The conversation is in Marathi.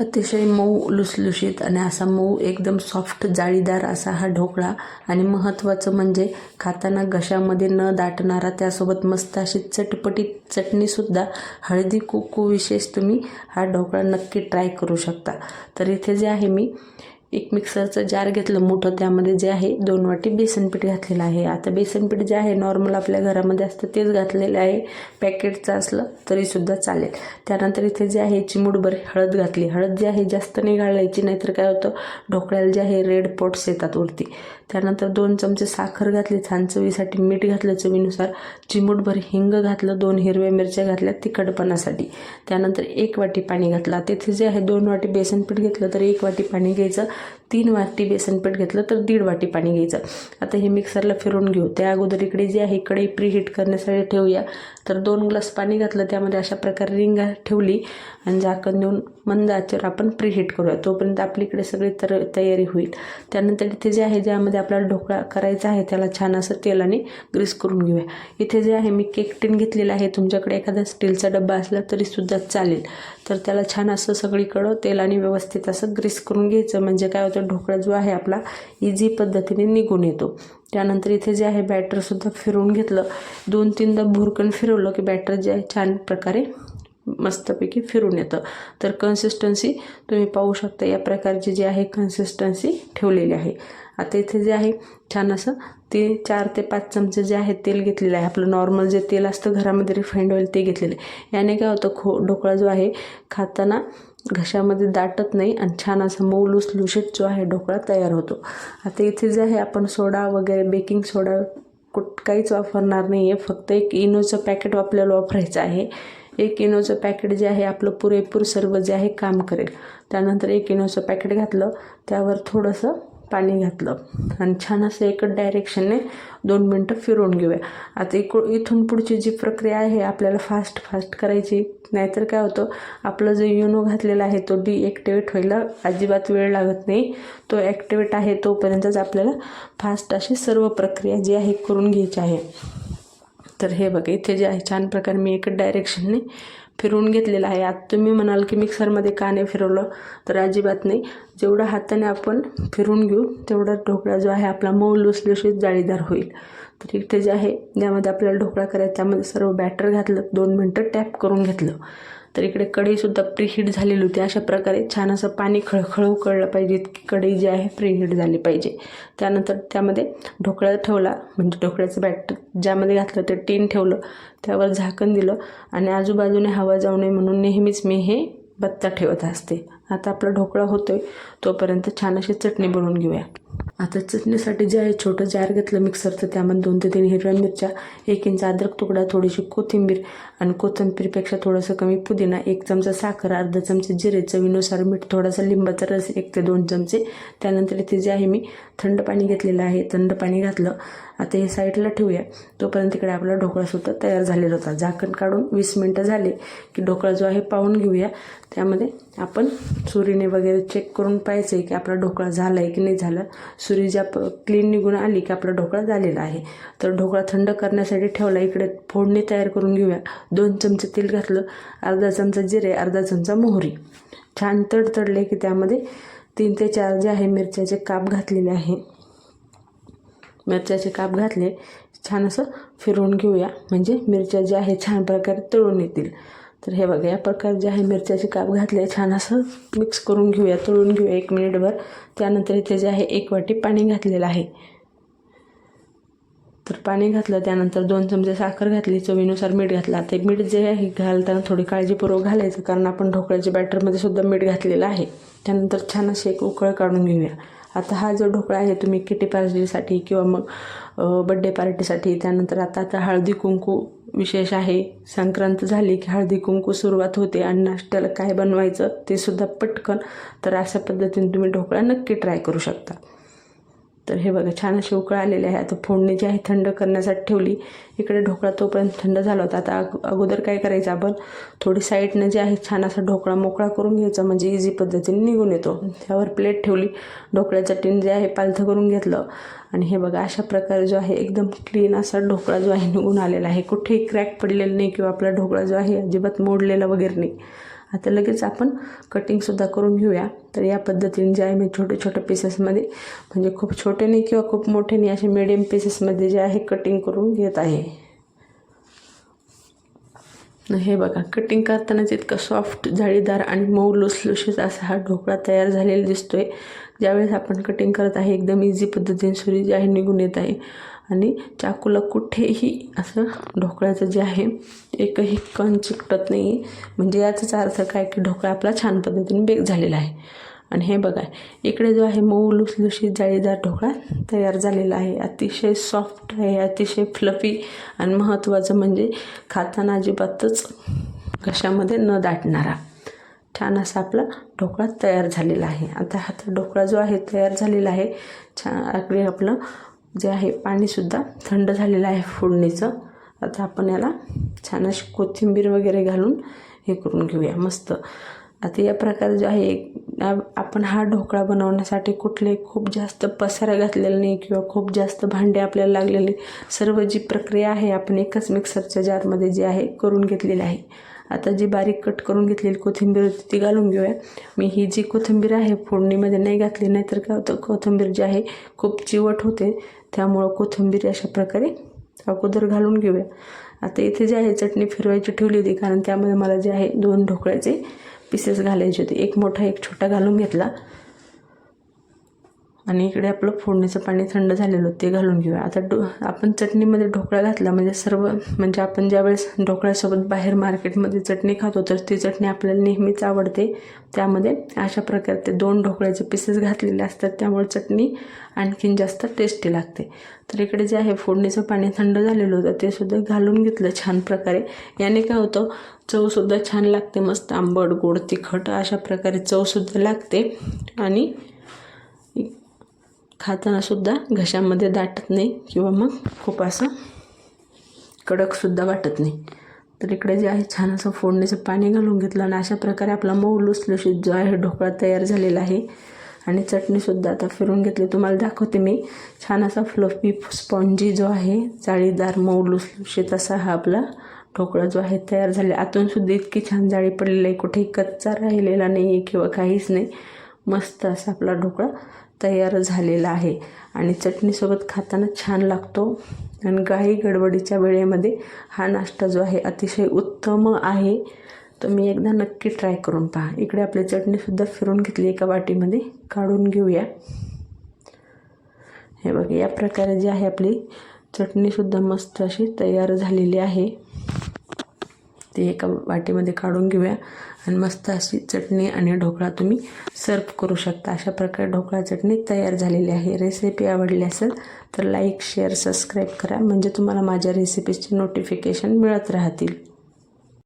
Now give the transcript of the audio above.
अतिशय मऊ लुसलुशीत आणि असा मऊ एकदम सॉफ्ट जाळीदार असा हा ढोकळा. आणि महत्त्वाचं म्हणजे खाताना घशामध्ये न दाटणारा त्यासोबत मस्त अशी चटपटी चटणीसुद्धा हळदी कुकू विशेष तुम्ही हा ढोकळा नक्की ट्राय करू शकता. तर इथे जे आहे मी एक मिक्सरचं जार घेतलं मोठं त्यामध्ये जे आहे दोन वाटी बेसनपीठ घातलेलं आहे. आता बेसनपीठ जे आहे नॉर्मल आपल्या घरामध्ये असतं तेच घातलेलं आहे. पॅकेटचं असलं तरीसुद्धा चालेल. त्यानंतर इथे जे आहे चिमूटभर हळद घातली. हळद जी आहे जास्त नाही घालायची नाहीतर काय होतं ढोकळ्याला जे आहे रेड पॉट्स येतात वरती. त्यानंतर दोन चमचे साखर घातली छान चवीसाठी मीठ घातलं चवीनुसार. चिमूटभर हिंग घातलं दोन हिरव्या मिरच्या घातल्या तिखटपणासाठी. त्यानंतर एक वाटी पाणी घातलं. तिथे जे आहे दोन वाटी बेसनपीठ घेतलं तर एक वाटी पाणी घ्यायचं. तीन वाटी बेसनपीठ घेतलं तर दीड वाटी पाणी घ्यायचं. आता हे मिक्सरला फिरून घेऊ. त्या अगोदर इकडे जे आहे इकडे प्रीहीट करण्यासाठी ठेवूया. तर दोन ग्लास पाणी घातलं त्यामध्ये अशा प्रकारे रिंगा ठेवली आणि झाकण देऊन मंद आचेवर आपण प्रीहीट करूया. तोपर्यंत आपलीकडे सगळी तर तयारी होईल. त्यानंतर इथे जे आहे ज्यामध्ये आपल्याला ढोकळा करायचा आहे त्याला छान असं तेलाने ग्रीस करून घेऊया. इथे जे आहे मी केक टिन घेतलेला आहे. तुमच्याकडे एखादा स्टीलचा डब्बा असला तरीसुद्धा चालेल. तर त्याला छान असं सगळीकडं तेलाने व्यवस्थित असं ग्रीस करून घ्यायचं. म्हणजे काय होतं ढोकळा जो आहे आपला इझी पद्धतीने निघून येतो. त्यानंतर इथे जे आहे बॅटरसुद्धा फिरवून घेतलं. दोन तीनदा भुरकण फिरवलं की बॅटर जे आहे छान प्रकारे मस्तपैकी फिरून येतं. तर कन्सिस्टन्सी तुम्ही पाहू शकता या प्रकारची जी आहे कन्सिस्टन्सी ठेवलेली आहे. आता इथे जे आहे छान असं ते चार ते पाच चमचे जे आहे तेल घेतलेलं आहे. आपलं नॉर्मल जे तेल असतं घरामध्ये रिफाईंड ऑइल ते घेतलेलं आहे. याने काय होतं खो ढोकळा जो आहे खाताना घशामध्ये दाटत नाही आणि छान असा मऊ लुसलुशीत जो आहे ढोकळा तयार होतो. आता इथे जे आहे आपण सोडा वगैरे बेकिंग सोडा कुठ काहीच वापरणार नाही आहे फक्त एक इनोचं पॅकेट आपल्याला वापरायचं आहे. एक इनोचं पॅकेट जे आहे आपलं पुरेपूर सर्व जे आहे काम करेल. त्यानंतर एक इनोचं पॅकेट घातलं त्यावर थोडंसं पाणी घातलं. आणि छान असं एक डायरेक्शनने दोन मिनटं फिरवून घेऊया. आता इकडून इथून पुढची जी प्रक्रिया आहे आपल्याला फास्ट फास्ट करायची. नाहीतर काय होतं आपलं जो युनो घातलेला आहे तो डिॲक्टिवेट व्हायला अजिबात वेळ लागत नाही. तो ॲक्टिवेट आहे तोपर्यंतच आपल्याला फास्ट अशी सर्व प्रक्रिया जी आहे करून घ्यायची आहे. तर हे बघा इथे जे आहे छान प्रकारे मी एकच डायरेक्शनने फिरवून घेतलेलं आहे. आता तुम्ही म्हणाल की मिक्सरमध्ये का नाही फिरवलं? तर अजिबात नाही. जेवढं हाताने आपण फिरून घेऊ तेवढा ढोकळा जो आहे आपला मऊ लुसलुशीत जाळीदार होईल. तर इथे जे आहे ज्यामध्ये आपल्याला ढोकळा करायचा त्यामध्ये सर्व बॅटर घातलं दोन मिनटं टॅप करून घेतलं. तर इकडे कढईसुद्धा प्रीहीट झालेली होती. अशा प्रकारे छान असं पाणी खळखळ उकळलं पाहिजे इतकी कढई जी आहे प्रीहीट झाली पाहिजे. त्यानंतर त्यामध्ये ढोकळा ठेवला म्हणजे ढोकळ्याचं बॅटर ज्यामध्ये घातलं ते टीन ठेवलं त्यावर झाकण दिलं आणि आजूबाजूने हवा जाऊ नये म्हणून नेहमीच मी हे बत्ता ठेवत असते. आता आपला ढोकळा होतोय तोपर्यंत छान अशी चटणी बनवून घेऊया. आता चटणीसाठी जे आहे छोटं जार घेतलं मिक्सरचं त्यामध्ये दोन ते तीन हिरव्या मिरच्या एक इंच अद्रक तुकडा थोडीशी कोथिंबीर आणि कोथिंबीरपेक्षा थोडंसं कमी पुदिना एक चमचा साखर अर्धा चमचे जिरे चवीनुसार मीठ थोडासा लिंबाचा रस एक ते दोन चमचे. त्यानंतर इथे जे आहे मी थंड पाणी घेतलेलं आहे थंड पाणी घातलं. आता हे साईडला ठेवूया. तोपर्यंत इकडे आपला ढोकळासुद्धा तयार झालेला होता. झाकण काढून वीस मिनटं झाले की ढोकळा जो आहे पाहून घेऊया. त्यामध्ये आपण सुरीने वगैरे चेक करून पाहायचं आहे की आपला ढोकळा झाला आहे की नाही झाला. सुरी ज्या प क्लीन निघून आली की आपला ढोकळा झालेला आहे. तर ढोकळा थंड करण्यासाठी ठेवला. इकडे फोडणी तयार करून घेऊया. दोन चमचे तेल घातलं. अर्धा चमचा जिरे अर्धा चमचा मोहरी. छान तडतडले की त्यामध्ये तीन ते चार जे आहे मिरच्याचे काप घातलेले आहे. मिरच्याचे काप घातले छान असं फिरवून घेऊया. म्हणजे मिरच्या ज्या आहे छान प्रकारे तळून येतील. तर हे बघा या प्रकारे जे आहे मिरच्याचे काप घातले छान असं मिक्स करून घेऊया तळून घेऊया एक मिनिटभर त्यानंतर इथे जे आहे एक वाटी पाणी घातलेलं आहे. तर पाणी घातलं त्यानंतर दोन चमचे साखर घातली चवीनुसार मीठ घातला. आता मीठ जे आहे घालताना थोडी काळजीपूर्वक घालायचं कारण आपण ढोकळ्याच्या बॅटरमध्ये सुद्धा मीठ घातलेलं आहे. त्यानंतर छान असे एक उकळ काढून घेऊया. आता हा जो ढोकळा आहे तुम्ही किटी पार्टीसाठी किंवा मग बड्डे पार्टीसाठी त्यानंतर आता आता हळदी कुंकू विशेष आहे. संक्रांत झाली की हळदी कुंकू सुरुवात होते आणि नाश्त्याला काय बनवायचं ते सुद्धा पटकन तर अशा पद्धतीने तुम्ही ढोकळा नक्की ट्राय करू शकता. तर हे बघा छान असे उकळ आलेले आहे आता फोडणी जी आहे थंड करण्यासाठी ठेवली. इकडे ढोकळा तोपर्यंत थंड झाला होता. आता अगोदर काय करायचं आपण? थोडी साईडनं जे आहे छान असा ढोकळा मोकळा करून घ्यायचा. म्हणजे इझी पद्धतीने निघून येतो. त्यावर प्लेट ठेवली. ढोकळ्याचं टीन जे आहे पालथं करून घेतलं. आणि हे बघा अशा प्रकारे जो आहे एकदम क्लीन असा ढोकळा जो आहे निघून आलेला आहे. कुठेही क्रॅक पडलेला नाही किंवा आपला ढोकळा जो आहे अजिबात मोडलेला वगैरे नाही. आता लगेच आपण कटिंगसुद्धा करून घेऊया. तर या पद्धतीने जे आहे मी छोटे छोटे पीसेसमध्ये म्हणजे खूप छोटे नाही किंवा खूप मोठे नाही असे मिडियम पीसेसमध्ये जे आहे कटिंग करून घेत आहे. हे बघा कटिंग करतानाच इतका सॉफ्ट जाळीदार आणि मऊ लुसलुशीत असा हा ढोकळा तयार झालेला दिसतोय. ज्यावेळेस आपण कटिंग करत आहे एकदम इझी पद्धतीने सुरी जी आहे निघून येत आहे. आणि चाकूला कुठेही असं ढोकळ्याचं जे आहे एकही कण चिकटत नाही. म्हणजे याचाच अर्थ काय की ढोकळा आपला छान पद्धतीने बेक झालेला आहे. आणि हे बघा इकडे जो आहे मऊ लुसलुशीत जाळीदार ढोकळा तयार झालेला आहे. अतिशय सॉफ्ट आहे अतिशय फ्लफी आणि महत्त्वाचं म्हणजे खाताना अजिबातच घशामध्ये न दाटणारा छान असा आपला ढोकळा तयार झालेला आहे. आता हा तर ढोकळा जो आहे तयार झालेला आहे छान अगदी आपलं जे आहे पाणीसुद्धा थंड झालेलं आहे फोडणीचं. आता आपण याला छान अशी कोथिंबीर वगैरे घालून हे करून घेऊया मस्त. आता या प्रकारे जो आहे एक- आपण हा ढोकळा बनवण्यासाठी कुठले खूप जास्त पसारा घातलेला नाही किंवा खूप जास्त भांडे आपल्याला लागलेले सर्व जी प्रक्रिया आहे आपण एकच मिक्सरच्या जारमध्ये जी आहे करून घेतलेली आहे. आता जी बारीक कट करून घेतलेली कोथिंबीर होती ती घालून घेऊया. मी ही जी कोथिंबीर आहे फोडणीमध्ये नाही घातली नाही तर काय होतं कोथिंबीर जी आहे खूप चिवट होते. त्यामुळं कोथिंबीर अशा प्रकारे अगोदर घालून घेऊया. आता इथे जे आहे चटणी फिरवायची ठेवली होती कारण त्यामध्ये मला जे आहे दोन ढोकळ्याचे पीसेस घालायचे होते. एक मोठा एक छोटा घालून घेतला. आणि इकडे आपलं फोडणीचं पाणी थंड झालेलं होतं ते घालून घेऊया. आता डो आपण चटणीमध्ये ढोकळा घातला म्हणजे सर्व म्हणजे आपण ज्यावेळेस ढोकळ्यासोबत बाहेर मार्केटमध्ये चटणी खातो तर ती चटणी आपल्याला नेहमीच आवडते. त्यामध्ये अशा प्रकारचे दोन ढोकळ्याचे पीसेस घातलेले असतात त्यामुळे चटणी आणखीन जास्त टेस्टी लागते. तर इकडे जे आहे फोडणीचं पाणी थंड झालेलं होतं ते सुद्धा घालून घेतलं छान प्रकारे. याने काय होतं चवसुद्धा छान लागते मस्त आंबट गोड तिखट अशा प्रकारे चवसुद्धा लागते. आणि खातानासुद्धा घशामध्ये दाटत नाही किंवा मग खूप असं कडकसुद्धा वाटत नाही. तर इकडे जे आहे छान असं फोडणीचं पाणी घालून घेतलं आणि अशा प्रकारे आपला मऊ लुसलुशीत जो आहे ढोकळा तयार झालेला आहे. आणि चटणीसुद्धा आता फिरून घेतली. तुम्हाला दाखवते मी. छान असा फ्लफी स्पॉन्जी जो आहे जाळीदार मऊ लुसलुशीत असा हा आपला ढोकळा जो आहे तयार झाला आतूनसुद्धा इतकी छान जाळी पडलेली आहे. कुठेही कच्चा राहिलेला नाही आहे किंवा काहीच नाही. मस्त असा आपला ढोकळा तयार झालेला आहे. आणि चटणीसोबत खाताना छान लागतो. आणि गाई गडबडीच्या वेळेमध्ये हा नाश्ता जो आहे अतिशय उत्तम आहे. तुम्ही एकदा नक्की ट्राय करून पहा. इकडे आपली चटणीसुद्धा फिरून घेतली एका वाटीमध्ये. काढून घेऊया. हे बघा या प्रकारे जी आहे आपली चटणीसुद्धा मस्त अशी तयार झालेली आहे. ती एका वाटीमध्ये काढून घेऊया. आणि मस्त अशी चटणी आणि ढोकळा तुम्ही सर्व करू शकता. अशा प्रकारे ढोकळा चटणी तयार झालेली आहे. रेसिपी आवडली असेल तर लाईक शेअर सबस्क्राईब करा. म्हणजे तुम्हाला माझ्या रेसिपीजचे नोटिफिकेशन मिळत राहतील.